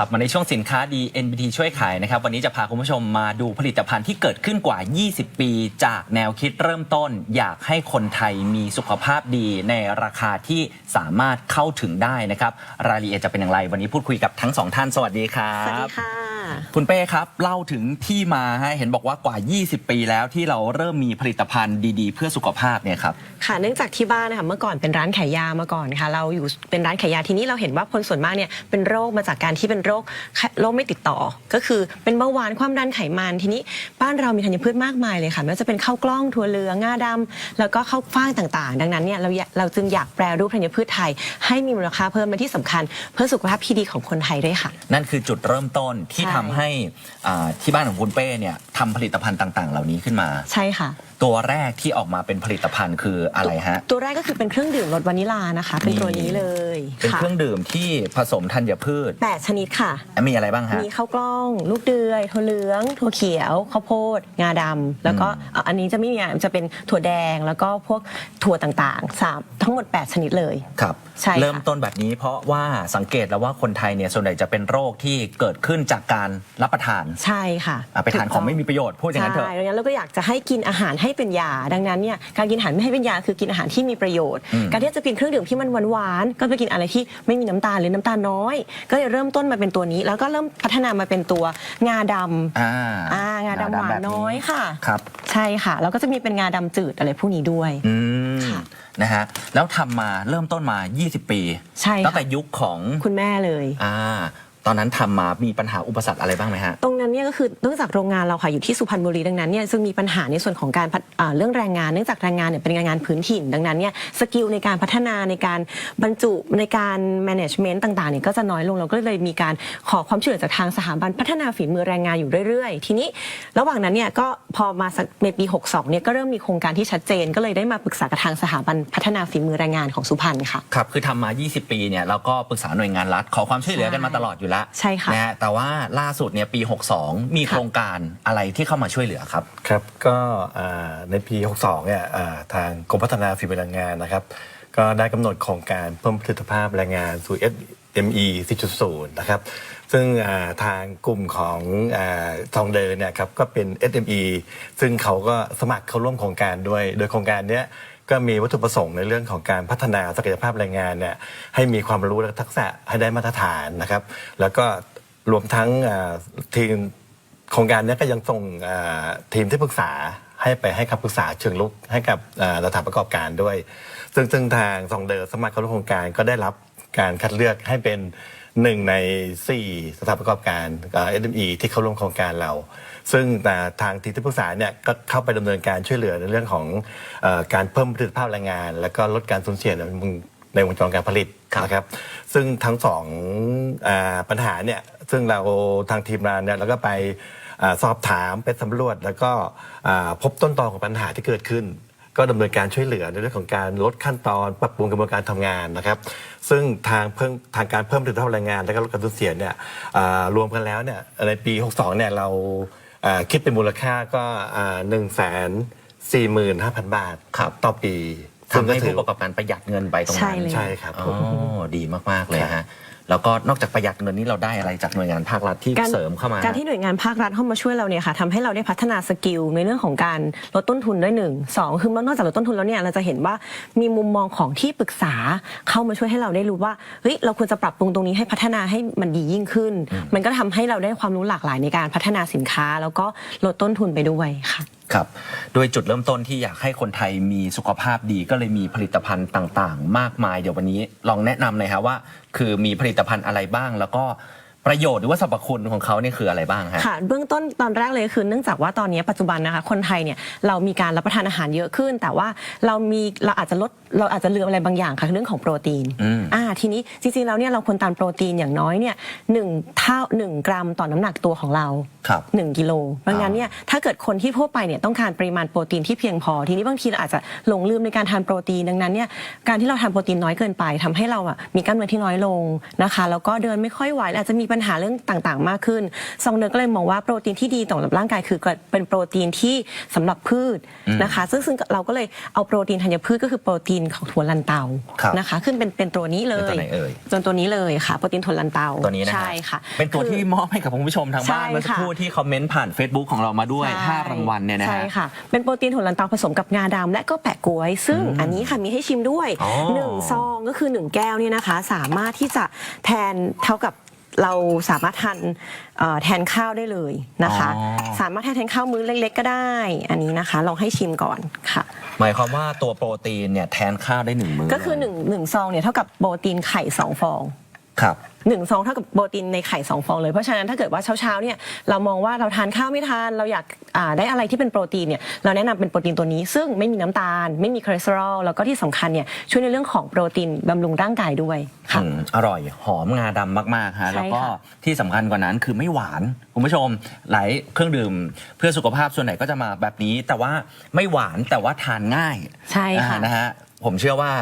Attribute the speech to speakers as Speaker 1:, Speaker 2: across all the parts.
Speaker 1: กลับมาในช่วงสินค้าดี NBT ช่วยขายนะครับ วันนี้จะพาคุณผู้ชมมาดูผลิตภัณฑ์ที่เกิดขึ้นกว่า 20 ปี จากแนวคิดเริ่มต้น อยากให้คนไทยมีสุขภาพดีในราคาที่สามารถเข้าถึงได้นะครับ รายละเอียดจะเป็นอย่างไร วันนี้พูดคุยกับทั้งสองท่าน สวัสดีครับ
Speaker 2: สวัสดีค่ะ
Speaker 1: คุณเป้ครับ เล่าถึงที่มาฮะเห็นบอกว่ากว่า 20 ปีแล้วที่เราเริ่มมีผลิตภัณฑ์ดีๆ เพื่อสุขภาพเนี่ยครับ
Speaker 2: ค่ะเนื่องจากที่บ้านนะคะเมื่อก่อนเป็นร้านขายยามาก่อนค่ะ เราอยู่เป็นร้านขายยาทีนี้เราเห็นว่าคนส่วนมากเนี่ยเป็นโรคมาจากการที่เป็นโรคโรคไม่ติดต่อ ก็คือเป็นเบาหวานความดันไขมันทีนี้บ้านเรามีธัญพืชมากมายเลยค่ะไม่ว่าจะเป็นข้าวกล้องถั่วเหลืองงาดำแล้วก็ข้าวฟ่างต่างๆ ดังนั้นเนี่ยเราอยากเราจึงอยากแปรรูปธัญพืชไทย ให้มีมูลค่าเพิ่มและที่สำคัญ เพื่อสุขภาพที่ดีของคนไทยด้วยค่ะ
Speaker 1: นั่นคือจุดเริ่มต้นที่
Speaker 2: ใช่
Speaker 1: ทำให้อ่าที่บ้านของคุณเป้เนี่ยทำผลิตภัณฑ์ต่างๆ เหล่านี้ขึ้นมา
Speaker 2: ใช่ค่ะ
Speaker 1: ตัวแรกที่ออกมาเป็นผลิตภัณฑ์คืออะไรฮะ
Speaker 2: ตัวแรกก็คือเป็นเครื่องดื่มรสวานิลานะคะ เป็นตัวนี้เลย
Speaker 1: เป็น
Speaker 2: ค่ะ
Speaker 1: เครื่องดื่มที่ผสมธัญพืช
Speaker 2: แปดชนิดค่ะ
Speaker 1: มีอะไรบ้างฮะ
Speaker 2: มีข้าวกล้อง ลูกเดือยถั่วเหลืองถั่วเขียวข้าวโพด งาดำแล้วก็อะอันนี้จะไม่มีอะจะเป็นถั่วแดงแล้วก็พวกถั่วต่างๆสามทั้งหมด 8 ชนิดเลย
Speaker 1: ครับ
Speaker 2: ใช่ค่ะ
Speaker 1: เริ่มต้นแบบนี้เพราะว่าสังเกตแล้วว่าคนไทยเนี่ยส่วนใหญ่จะเป็นโรคที่เกิดขึ้นจากการรับประทาน
Speaker 2: ใช่ค่ะ
Speaker 1: อะไปทานของไม่มีประโยชน์พูดอย่างนั้นเถอะ
Speaker 2: ใช่ดังนั้นเราก็อยากจะให้กินอาหารให้เป็นยา ดังนั้นเนี่ยการกินอาหารไม่ให้เป็นยาคือกินอาหารที่มีประโยชน์
Speaker 1: อืม
Speaker 2: การที่จะกินเครื่องดื่มที่มันหวานๆก็ไปกินอะไรที่ไม่มีน้ำตาลหรือน้ำตาลน้อย ก็เลยเริ่มต้นมาเป็นตัวนี้ แล้วก็เริ่มพัฒนามาเป็นตัวงาดำ
Speaker 1: อ่า
Speaker 2: อ่างาดำหวาน
Speaker 1: แบบ
Speaker 2: น้อยค่ะ
Speaker 1: ครับ
Speaker 2: ใช่ค่ะ แล้วก็จะมีเป็นงาดำจืดอะไรพวกนี้ด้วย
Speaker 1: อืม
Speaker 2: ค่ะ
Speaker 1: นะฮะแล้วทำมาเริ่มต้นมา 20 ปี
Speaker 2: ใช่ค่ะ
Speaker 1: ตั้งแต่ยุคของ
Speaker 2: คุณแม่เลย
Speaker 1: อ่า ตอนนั้นทำมามีปัญหาอุปสรรคอะไรบ้างไหมฮะ
Speaker 2: ตรงนั้นเนี่ยก็คือเนื่องจากโรงงานเราค่ะอยู่ที่สุพรรณบุรีดังนั้นเนี่ยซึ่งมีปัญหาในส่วนของการเรื่องแรงงานเนื่องจากแรงงานเนี่ยเป็นแรงงานพื้นถิ่น ดังนั้นเนี่ยสกิลในการพัฒนาในการบรรจุในการ management ต่างๆเนี่ยก็จะน้อยลงเราก็เลยมีการขอความช่วยเหลือจากทางสถาบันพัฒนาฝีมือแรงงานอยู่เรื่อยๆ ทีนี้ระหว่างนั้นเนี่ยก็พอมาในปี 62เนี่ยก็เริ่มมีโครงการที่ชัดเจน ก็เลยได้มาปรึกษากับทางสถาบันพัฒนาฝีมือแรงงานของสุพรรณค่ะ
Speaker 1: ครับคือทำมา 20 ปีเนี่ยเราก็ปรึกษาหน่วยงานรัฐขอความช่วยเหลือกันมาตลอดอยู่แล้ว
Speaker 2: ใช่ค่ะ
Speaker 1: นะฮะแต่ว่าล่าสุดเนี่ยปี 62 มีโครงการอะไรที่เข้ามาช่วยเหลือครับ
Speaker 3: ครับก็อ่าในปี 62 เนี่ยอ่าทางกรมพัฒนาฝีมือแรงงานนะครับ ก็ได้กำหนดโครงการเพิ่มประสิทธิภาพแรงงานสู่ SME 4.0 นะครับ ซึ่งอ่าทางกลุ่มของอาทองเดินเนี่ยครับก็เป็น SME ซึ่งเขาก็สมัครเข้าร่วมโครงการด้วย โดยโครงการเนี้ย ก็มีวัตถุประสงค์ในเรื่องของการพัฒนาศักยภาพแรงงานเนี่ยให้มีความรู้และทักษะให้ได้มาตรฐานนะครับ แล้วก็รวมทั้งทีมโครงการเนี้ก็ยังส่งทีมที่ปรึกษาให้ไปให้คำปรึกษาเชิงลุกให้กับอ่าสถานประกอบการด้วย ซึ่งซึ่งทางสองเดอสมัครเข้าร่วมโครงการก็ได้รับการคัดเลือกให้เป็นหนึ่งใน4สถานประกอบการเอ็มอีที่เข้าร่วมโครงการเรา ซึ่งแต่ทางทีมที่ปรึกษาเนี่ยก็เข้าไปดำเนินการช่วยเหลือในเรื่องของเออการเพิ่มประสิทธิภาพแรงงาน และก็ลดการสูญเสียในวงในวงจรการผลิต
Speaker 1: ครับ
Speaker 3: นะครับ ซึ่งทั้งสองอาปัญหาเนี่ยซึ่งเราทางทีมงานเนี่ยเราก็ไปอาสอบถามไปสำรวจ แล้วก็อ่าพบต้นตอของปัญหาที่เกิดขึ้น ก็ดำเนินการช่วยเหลือในเรื่องของการลดขั้นตอน ปรับปรุงกระบวนการทำงานนะครับ ซึ่งทางเพิ่มทางการเพิ่มประสิทธิภาพแรงงาน และก็ลดการสูญเสียเนี่ยอ่ารวมกันแล้วเนี่ยในปี 62เนี่ยเราอ่า คิดเป็นมูลค่าก็หนึ่งแสนสี่หมื่นห้าพันบาท
Speaker 1: ครับ
Speaker 3: ต่อปี
Speaker 1: ทำให้
Speaker 3: ซึ่ง
Speaker 1: ผู้ประกอบการประหยัดเงินไปตรง
Speaker 2: ใช่
Speaker 1: นั้น
Speaker 2: เลย
Speaker 3: ใช่ครับ
Speaker 1: อ๋อดีมากๆเลยฮะ แล้วก็นอกจากประหยัดเงินนี้เราได้อะไรจากหน่วยงานภาครัฐที่เสริมเข้ามา
Speaker 2: การที่หน่วยงานภาครัฐเข้ามาช่วยเราเนี่ยค่ะทำให้เราได้พัฒนาสกิลในเรื่องของการลดต้นทุนด้วยหนึ่งสองคือนอกจากลดต้นทุนแล้วเนี่ยเราจะเห็นว่ามีมุมมองของที่ปรึกษาเข้ามาช่วยให้เราได้รู้ว่าเฮ้ยเราควรจะปรับปรุงตรงนี้ให้พัฒนาให้มันดียิ่งขึ้น มันก็ทำให้เราได้ความรู้หลากหลายในการพัฒนาสินค้า แล้วก็ลดต้นทุนไปด้วยค่ะ
Speaker 1: ครับโดยจุดเริ่มต้นที่อยากให้คนไทยมีสุขภาพดีก็เลยมีผลิตภัณฑ์ต่างๆ มากมาย เดี๋ยววันนี้ลองแนะนำหน่อยครับว่า คือมีผลิตภัณฑ์อะไรบ้างแล้วก็ ประโยชน์หรือว่าสรรพคุณของเขาเนี่ยคืออะไรบ้างฮะ
Speaker 2: ค่ะเบื้องต้นตอนแรกเลยคือเนื่องจากว่าตอนนี้ปัจจุบันนะคะคนไทยเนี่ยเรามีการรับประทานอาหารเยอะขึ้น แต่ว่าเรามีเราอาจจะลดเราอาจจะลืมอะไรบางอย่างค่ะเรื่องของโปรตีน
Speaker 1: อืม
Speaker 2: อ่าทีนี้จริงๆแล้วเนี่ยเราควรทานโปรตีนอย่างน้อยเนี่ยหนึ่งเท่าหนึ่งกรัมต่อน้ำหนักตัวของเรา
Speaker 1: ครับ
Speaker 2: 1กิโลดังนั้นเนี่ยถ้าเกิดคนที่ทั่วไปเนี่ยต้องการปริมาณโปรตีนที่เพียงพอ ทีนี้บางทีเราอาจจะหลงลืมในการทานโปรตีนดังนั้นเนี่ยการที่เราทานโปรตีนน้อยเกินไปทำให้เราอะมีกล้ามเนื้อที่น้อยลงนะคะแล้วก็เดินไม่ค่อยไหวและอาจจะมีปัญญหาเรื่องต่างๆ มากขึ้น ซองเดินก็เลยมองว่าโปรตีนที่ดีต่อร่างกายคือเป็นโปรตีนที่สำหรับพืชนะคะ ซึ่งซึ่งเราก็เลยเอาโปรตีนธัญพืชก็คือโปรตีนของถั่วลันเตา
Speaker 1: ครับ
Speaker 2: นะคะ ขึ้นเป็นเป็นตัวนี้เล
Speaker 1: เป็นตั
Speaker 2: ยว
Speaker 1: ไหนเอ่ย
Speaker 2: จนตัวนี้เลยค่ะโปรตีนถั่วลันเตา
Speaker 1: ตัวนี้นะฮะ
Speaker 2: ใช่ค่ะ
Speaker 1: เป็นตัว
Speaker 2: คือ
Speaker 1: ที่มอบให้กับคุณผู้ชมทางบ้าน
Speaker 2: ใช่
Speaker 1: เมื่อสักครู่
Speaker 2: ค่ะ
Speaker 1: ที่คอมเมนต์ผ่าน Facebook ของเรามาด้วย
Speaker 2: ใช่
Speaker 1: 5รางวัลเนี่ยนะ
Speaker 2: ใช่
Speaker 1: ฮะ
Speaker 2: ค่ะเป็นโปรตีนถั่วลันเตาผสมกับงาดำและก็แปะกล้วย ซึ่งอันนี้ค่ะมีให้ชิมด้วย
Speaker 1: อ๋อ
Speaker 2: หนึ่งซองก็คือหนึ่งแก้วเนี่ยนะคะ สามารถที่จะแทนเท่ากับ เราสามารถทานเอ่อแทนข้าวได้เลยนะคะ
Speaker 1: อ๋อ
Speaker 2: สามารถแทนแทนข้าวมื้อเล็ก ๆ ก็ได้ อันนี้นะคะลองให้ชิมก่อนค่ะ
Speaker 1: หมายความว่าตัวโปรตีนเนี่ยแทนข้าวได้หนึ่งมื้อ
Speaker 2: ก็คือหนึ่งหนึ่งซองเนี่ยเท่ากับโปรตีนไข่สองฟอง
Speaker 1: ครับ
Speaker 2: หนึ่งซองเท่ากับโปรตีนในไข่สองฟองเลย เพราะฉะนั้นถ้าเกิดว่าเช้าๆเนี่ยเรามองว่าเราทานข้าวไม่ทาน เราอยากอ่าได้อะไรที่เป็นโปรตีนเนี่ยเราแนะนำเป็นโปรตีนตัวนี้ ซึ่งไม่มีน้ำตาล ไม่มีคอเลสเตอรอลแล้วก็ที่สำคัญเนี่ยช่วยในเรื่องของโปรตีนบำรุงร่างกายด้วยค่ะ
Speaker 1: อืมอร่อยหอมงาดำมากๆฮะ
Speaker 2: ใช่
Speaker 1: แล้วก็
Speaker 2: ค่ะ
Speaker 1: ที่สำคัญกว่านั้นคือไม่หวาน คุณผู้ชมหลายเครื่องดื่มเพื่อสุขภาพส่วนไหนก็จะมาแบบนี้ แต่ว่าไม่หวานแต่ว่าทานง่าย
Speaker 2: ใช่ค่ะ
Speaker 1: อ่านะฮะผมเชื่อว่า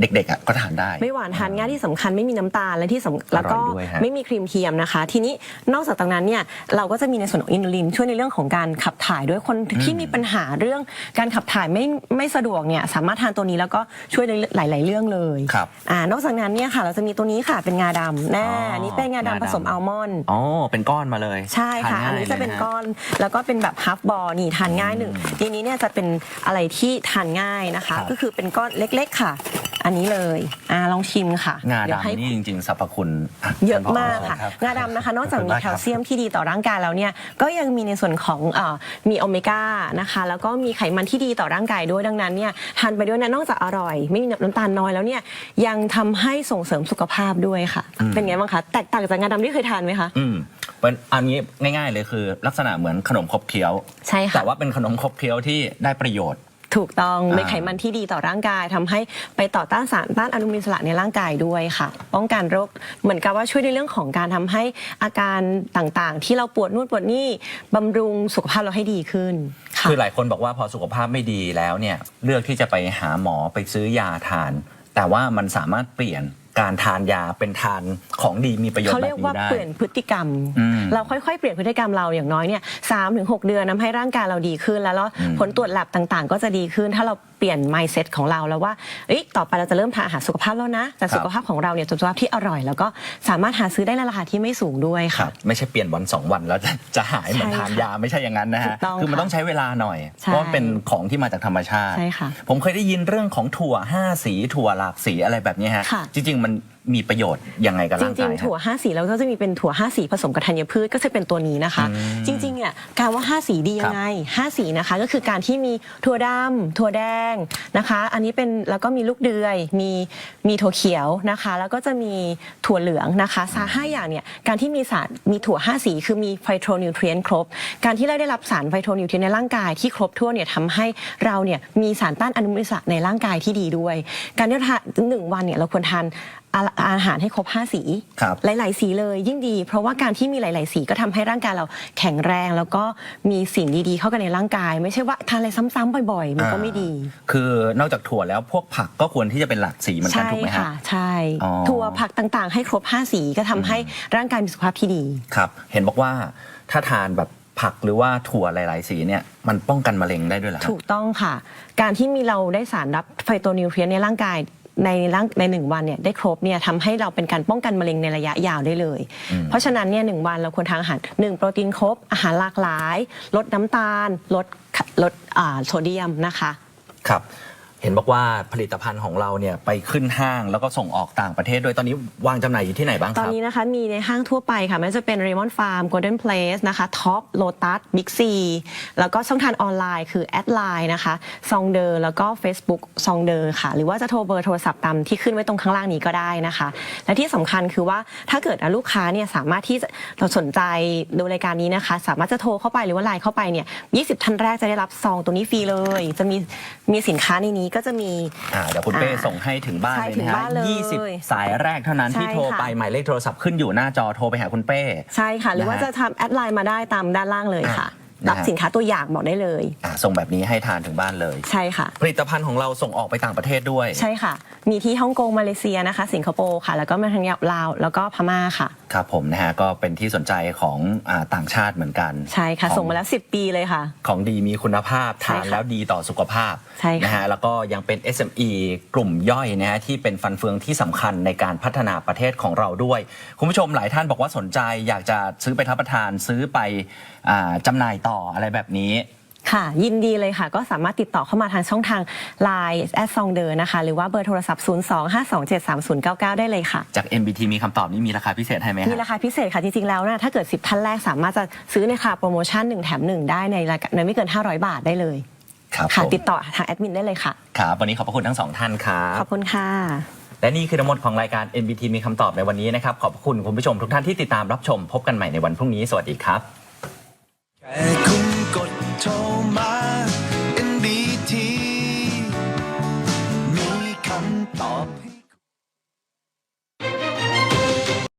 Speaker 1: เด็กๆอะก็ทานได้
Speaker 2: ไม่หวานทานง่ายที่สำคัญไม่มีน้ำตาลและที่สำแล้วก็
Speaker 1: อร่อยด้วยฮะ
Speaker 2: ไม่มีครีมเทียมนะคะ ทีนี้นอกจากตรงนั้นเนี่ยเราก็จะมีในส่วนของอินูลิน ช่วยในเรื่องของการขับถ่ายด้วยคนที่มีปัญหาเรื่องการขับถ่ายไม่ไม่สะดวกเนี่ยสามารถทานตัวนี้แล้วก็ช่วยในหลาย ๆ เรื่องเลย
Speaker 1: ครับ
Speaker 2: อ่านอกจากนั้นเนี่ยค่ะเราจะมีตัวนี้ค่ะเป็นงาดำแน่
Speaker 1: อ๋ออั
Speaker 2: อันนี้เป็นงาดำ
Speaker 1: งาดำ
Speaker 2: ผสมอัลมอนด์
Speaker 1: อ๋อ เป็นก้อนมาเลย
Speaker 2: ใช่ค่ะ
Speaker 1: ทา
Speaker 2: อัน
Speaker 1: ง่าย
Speaker 2: นี้จะเป็น
Speaker 1: ลยฮ
Speaker 2: ก้อนแล้วก็เป็นแบบฮัฟบอลนี่ทานง่ายหนึ่งทีนี้เนี่ยจะเป็นอะไรที่ทานง่ายนะคะ
Speaker 1: ครับ
Speaker 2: ก็คือเป็นก้อนเล็กๆค่ะ อันนี้เลยอ่าลองชิมค่ะ
Speaker 1: งา
Speaker 2: เดี๋ยวให้
Speaker 1: ดำนี่จริง ๆสรรพคุณ
Speaker 2: เยอะ
Speaker 1: ท่นผ
Speaker 2: มากค่ะ
Speaker 1: รับ
Speaker 2: งาดำนะคะ นอกจาก
Speaker 3: ขอบคุ
Speaker 2: มี
Speaker 3: ณมาก
Speaker 2: แค
Speaker 3: ครับ
Speaker 2: ลเซียมที่ดีต่อร่างกายแล้วเนี่ย ก็ยังมีในส่วนของเออมีโอเมก้านะคะ แล้วก็มีไขมันที่ดีต่อร่างกายด้วยดังนั้นเนี่ยทานไปด้วยนะนอกจากอร่อย ไม่มีน้ำตาลน้อยแล้วเนี่ยยังทำให้ส่งเสริมสุขภาพด้วยค่ะ เป็นไงบ้างคะแตกต่างจากงาดำที่เคยทานไหมคะ
Speaker 1: อืมเป็นอันนี้ง่าย ๆ เลยคือ ลักษณะเหมือนขนมครบเคี้ยว
Speaker 2: ใช่ค่ะ
Speaker 1: แต่ว่าเป็นขนมครบเคี้ยวที่ได้ประโยชน์
Speaker 2: ถูกต้อง
Speaker 1: อ่า
Speaker 2: มีไขมันที่ดีต่อร่างกายทำให้ไปต่อต้านสารต้านอนุมูลอิสระในร่างกายด้วยค่ะ ป้องกันโรคเหมือนกับว่าช่วยในเรื่องของการทำให้อาการต่างๆ ที่เราปวดนู่นปวดนี่บำรุงสุขภาพเราให้ดีขึ้นค่ะ
Speaker 1: คือหลายคนบอกว่าพอสุขภาพไม่ดีแล้วเนี่ยเลือกที่จะไปหาหมอไปซื้อยาทาน แต่ว่ามันสามารถเปลี่ยน การทานยาเป็นทานของดีมีประโยชน์
Speaker 2: เขา
Speaker 1: แบ
Speaker 2: เรีย
Speaker 1: บ
Speaker 2: ก
Speaker 1: นี้
Speaker 2: ว่า
Speaker 1: ได้
Speaker 2: เปลี่ยนพฤติกรรม
Speaker 1: อืม
Speaker 2: เราค่อยๆ เปลี่ยนพฤติกรรมเราอย่างน้อยเนี่ยสามถึงหกเดือนทำให้ร่างกายเราดีขึ้น แล้วแล้ว
Speaker 1: อืม
Speaker 2: ผลตรวจแลบต่างๆ ก็จะดีขึ้น ถ้าเราเปลี่ยน mindset ของเราแล้วว่าเอ้ยต่อไปเราจะเริ่มทานอาหารสุขภาพแล้วนะ แต่สุขภาพของเราเนี่ยเป็นสุขภาพที่อร่อย แล้วก็สามารถหาซื้อได้ในราคาที่ไม่สูงด้วย
Speaker 1: ค
Speaker 2: ค่ะ
Speaker 1: รับ ไม่ใช่เปลี่ยนวันสองวันแล้วจะจะหายเหมือน
Speaker 2: ใช่
Speaker 1: ทาน
Speaker 2: ค่ะ
Speaker 1: ยาไม่ใช่อย่างนั้นนะ
Speaker 2: ถู
Speaker 1: ฮะ
Speaker 2: กต้อง
Speaker 1: คือมัน
Speaker 2: ค่ะ
Speaker 1: ต้องใช้เวลาหน่อย
Speaker 2: ใช่
Speaker 1: เพราะมันเป็นของที่มาจากธรรมชาติ
Speaker 2: ใช่ค่ะ
Speaker 1: ผมเคยได้ยินเรื่องของถั่วห้าสีถั่วหลากสีอะไรแบบนี้ฮะ
Speaker 2: ค่ะ
Speaker 1: จริง ๆมันมีประโยชน์ยังไงกับ
Speaker 2: จ
Speaker 1: ร่าง
Speaker 2: ริ
Speaker 1: กางย
Speaker 2: ๆ
Speaker 1: ฮะ
Speaker 2: ถั่วห้าสีเราก็จะมีเป็นถั่วห้าสีผสมกับธัญพืชก็จะเป็นตัวนี้นะคะจริงๆเนี่ยการว่าห้าสีดียังไงห้าสีนะคะ ก็คือการที่มีถั่วดำถั่วแดงนะคะ อันนี้เป็นแล้วก็มีลูกเดือยมีมีถั่วเขียวนะคะ แล้วก็จะมีถั่วเหลืองนะคะสาห้าอย่างเนี่ยการที่มีสารมีถั่วห้าสีคือมีไฟโทนิวเทรียนครบ การที่เราได้รับสารไฟโทนิวเทรียนในร่างกายที่ครบถ้วนเนี่ยทำให้เราเนี่ยมีสารต้านอนุมูลอิสระในร่างกายที่ดีด้วย การที่เราทานหนึ่งวันเนี่ยเราควรทาน อาอาหารให้ครบห้าสี
Speaker 1: ครับ
Speaker 2: หลาย ๆ สีเลยยิ่งดี เพราะว่าการที่มีหลาย ๆ สีก็ทำให้ร่างกายเราแข็งแรง แล้วก็มีสิ่งดี ๆ เข้ากันในร่างกาย ไม่ใช่ว่าทานอะไรซ้ำๆบ่อย ๆ มันก็ไม่ดี
Speaker 1: คือนอกจากถั่วแล้วพวกผักก็ควรที่จะเป็นหลากสีเหมือนกัน
Speaker 2: ใช่
Speaker 1: ถูกไหมฮะ
Speaker 2: ค่ะ ใช่
Speaker 1: อ๋อ
Speaker 2: ถั่วผักต่างๆ ให้ครบ 5 สีก็ทำให้ร่างกายมีสุขภาพที่ดี
Speaker 1: ครับ เห็นบอกว่าถ้าทานแบบผักหรือว่าถั่วหลาย ๆ สีเนี่ยมันป้องกันมะเร็งได้ด้วยเหรอครับ
Speaker 2: ถูกต้องค่ะ การที่มีเราได้สารรับไฟโตนิวเทรียนในร่างกาย ในร่างในหนึ่งวันเนี่ยได้ครบเนี่ยทำให้เราเป็นการป้องกันมะเร็งในระยะยาวได้เลย เพราะฉะนั้นเนี่ยหนึ่งวันเราควรทานอาหารหนึ่งโปรตีนครบอาหารหลากหลาย ลดน้ำตาล ลดลดอ่าโซเดียมนะคะ
Speaker 1: ครับ เห็นบอกว่าผลิตภัณฑ์ของเราเนี่ยไปขึ้นห้างแล้วก็ส่งออกต่างประเทศด้วยตอนนี้วางจำหน่ายอยู่ที่ไหนบ้างค
Speaker 2: ตอน
Speaker 1: รับ
Speaker 2: นี้นะคะมีในห้างทั่วไปค่ะไม่ว่าจะเป็น Raymond Farm Golden Place นะคะ Top Lotus Big C แล้วก็ช่องทางออนไลน์คือแอดไลน์นะคะซองเดอร์แล้วก็ Facebook ซองเดอร์ค่ะ หรือว่าจะโทรเบอร์โทรศัพท์ตามที่ขึ้นไว้ตรงข้างล่างนี้ก็ได้นะคะ และที่สำคัญคือว่าถ้าเกิดลูกค้าเนี่ยสามารถที่จะเราสนใจดูรายการนี้นะคะ สามารถจะโทรเข้าไปหรือว่าไลน์เข้าไปเนี่ย20 ท่านแรกจะได้รับซองตัวนี้ฟรีเลย จะมีมีสินค้าในนี้ก็จะมี
Speaker 1: อ่าเดี๋ยวคุณเป้
Speaker 2: อ่า
Speaker 1: ส่งให้ถึงบ้าน
Speaker 2: ใช่
Speaker 1: เลย
Speaker 2: ถึง
Speaker 1: นะฮะ
Speaker 2: บ้านเลย
Speaker 1: 20สายแรกเท่านั้น
Speaker 2: ใช่
Speaker 1: ที่โทร
Speaker 2: ค่ะ
Speaker 1: ไปหมายเลขโทรศัพท์ขึ้นอยู่หน้าจอโทรไปหาคุณเป้
Speaker 2: ใช่ค่ะ หรือว่า
Speaker 1: นะฮะ
Speaker 2: จะทำแอดไลน์มาได้ตามด้านล่างเลยค่ะ รับ
Speaker 1: นะฮะ
Speaker 2: สินค้าตัวอย่างบอกได้เลย
Speaker 1: อะส่งแบบนี้ให้ทานถึงบ้านเลย
Speaker 2: ใช่ค่ะ
Speaker 1: ผลิตภัณฑ์ของเราส่งออกไปต่างประเทศด้วย
Speaker 2: ใช่ค่ะ มีที่ฮ่องกงมาเลเซียนะคะ สิงคโปร์ค่ะ แล้วก็มาทางลาวแล้วก็พม่าค่ะ
Speaker 1: ครับผมนะฮะก็เป็นที่สนใจของอาต่างชาติเหมือนกัน
Speaker 2: ใช่ค่ะ
Speaker 1: ของ
Speaker 2: ส่งมาแล้ว 10 ปีเลยค่ะ
Speaker 1: ของดีมีคุณภาพ
Speaker 2: ใช่
Speaker 1: ทาน
Speaker 2: ค่ะ
Speaker 1: แล้วดีต่อสุขภาพ
Speaker 2: ใช่ค่ะ
Speaker 1: นะฮะแล้วก็ยังเป็น SME กลุ่มย่อยนะฮะที่เป็นฟันเฟืองที่สำคัญในการพัฒนาประเทศของเราด้วย คุณผู้ชมหลายท่านบอกว่าสนใจอยากจะซื้อไปรับประทานซื้อไปอ่าจำหน่ายต่ออะไรแบบนี้
Speaker 2: ค่ะ ยินดีเลยค่ะ ก็สามารถติดต่อเข้ามาทางช่องทาง Line แอดซองเดอร์นะคะ หรือว่าเบอร์โทรศัพท์ 025273099 ได้เลยค่ะ
Speaker 1: จาก MBT มีคำตอบนี้มีราคาพิเศษให้ไหม
Speaker 2: มี
Speaker 1: ฮะ
Speaker 2: ราคาพิเศษค่ะ จริง ๆ แล้วนะถ้าเกิด 10 ท่านแรกสามารถจะซื้อในราคาโปรโมชั่น 1 แถม 1 ได้ในรายการในไม่เกิน 500 บาทได้เลย
Speaker 1: ครับ
Speaker 2: ค่ะ
Speaker 1: ผม
Speaker 2: ติดต่อทางแอดมินได้เลยค่ะ
Speaker 1: ครับวันนี้ขอบพระคุณทั้งสองท่านครับ
Speaker 2: ขอบคุณค่ะ
Speaker 1: และนี่คือทั้งหมดของรายการ NBT มีคำตอบในวันนี้นะครับขอบพระคุณคุณผู้ชมทุกท่านที่ติดตามรับชม พบกันใหม่ในวันพรุ่งนี้สวัสดีครับ
Speaker 4: แค่